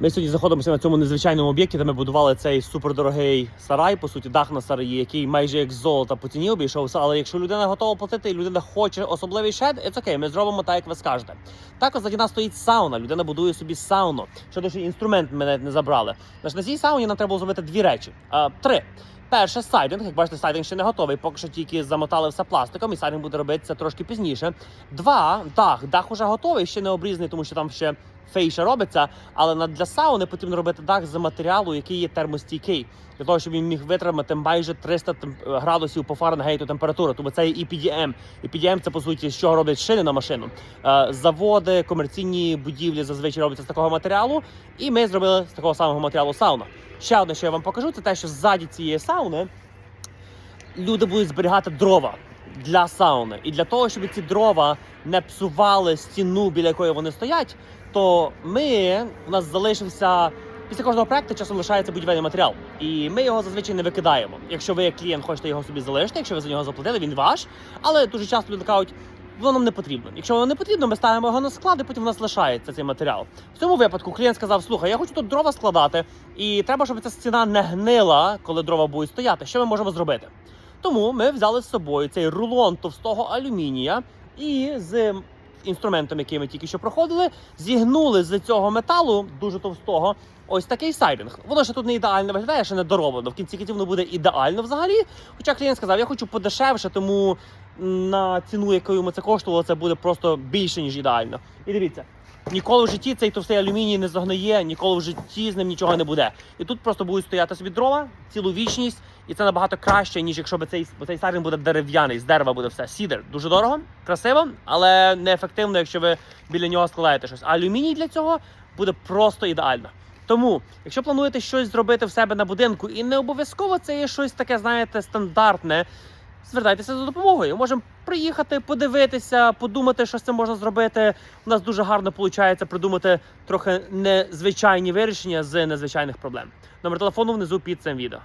Ми сьогодні знаходимося на цьому незвичайному об'єкті, де ми будували цей супердорогий сарай, по суті, дах на сараї, який майже як золота по ціні обійшовся. Але якщо людина готова платити і людина хоче особливий шед, це окей, ми зробимо так, як ви скажете. Також за нас стоїть сауна. Людина будує собі сауну. Що дуже інструмент навіть не забрали. Значить, на цій сауні нам треба було зробити дві речі. А, три. Перше, сайдинг. Як бачите, сайдинг ще не готовий. Поки що тільки замотали все пластиком, і сайдинг буде робитися трошки пізніше. Два, дах. Дах уже готовий, ще не обрізаний, тому що там ще фейша робиться. Але для сауни потрібно робити дах з матеріалу, який є термостійкий, для того, щоб він міг витримати майже 300 тем- градусів по Фаренгейту температури. Тобто це є EPDM. EPDM – це по суті, чого роблять шини на машину. Е, Заводи, комерційні будівлі зазвичай робляться з такого матеріалу. І ми зробили з такого самого матеріалу сауна. Ще одне, що я вам покажу, це те, що ззаді цієї сауни люди будуть зберігати дрова для сауни. І для того, щоб ці дрова не псували стіну, біля якої вони стоять, то ми у нас залишився. Після кожного проекту часом лишається будівельний матеріал, і ми його зазвичай не викидаємо. Якщо ви як клієнт хочете його собі залишити, якщо ви за нього заплатили, він ваш. Але дуже часто люди кажуть, воно нам не потрібно. Якщо воно не потрібно, ми ставимо його на склад, і потім в нас лишається цей матеріал. В цьому випадку клієнт сказав: слухай, я хочу тут дрова складати, і треба, щоб ця стіна не гнила, коли дрова будуть стояти. Що ми можемо зробити? Тому ми взяли з собою цей рулон товстого алюмінія і з інструментом, який ми тільки що проходили, зігнули з цього металу дуже товстого. Ось такий сайдинг. Воно ще тут не ідеально виглядає, ще не дороблено. В кінці кінців воно буде ідеально взагалі. Хоча клієнт сказав, я хочу подешевше, тому на ціну, якою ми це коштувало, це буде просто більше, ніж ідеально. І дивіться, ніколи в житті цей товстий алюміній не загниє, ніколи в житті з ним нічого не буде. І тут просто будуть стояти собі дрова цілу вічність, і це набагато краще, ніж якщо б цей, цей сайдинг буде дерев'яний, з дерева буде все. Сідер. Дуже дорого, красиво, але неефективно, якщо ви біля нього складаєте щось. А алюміній для цього буде просто ідеально. Тому, якщо плануєте щось зробити в себе на будинку, і не обов'язково це є щось таке, знаєте, стандартне. Звертайтеся за допомогою. Можемо приїхати, подивитися, подумати, що з цим можна зробити. У нас дуже гарно виходить придумати трохи незвичайні вирішення з незвичайних проблем. Номер телефону внизу під цим відео.